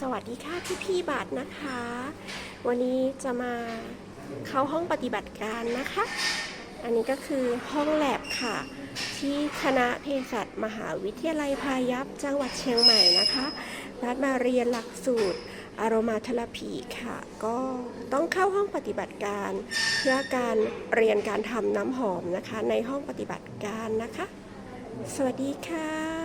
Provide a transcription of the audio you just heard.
สวัสดีค่ะพี่พี่บาทนะคะ วันนี้จะมาเข้าห้องปฏิบัติการนะคะ อันนี้ก็คือห้องแลบค่ะ ที่คณะเภสัชมหาวิทยาลัยพายัพจังหวัดเชียงใหม่นะคะรัดมาเรียนหลักสูตรอารมาเทรพีค่ะ ก็ต้องเข้าห้องปฏิบัติการ เพื่อการเรียนการทำน้ำหอมนะคะ ในห้องปฏิบัติการนะคะ สวัสดีค่ะ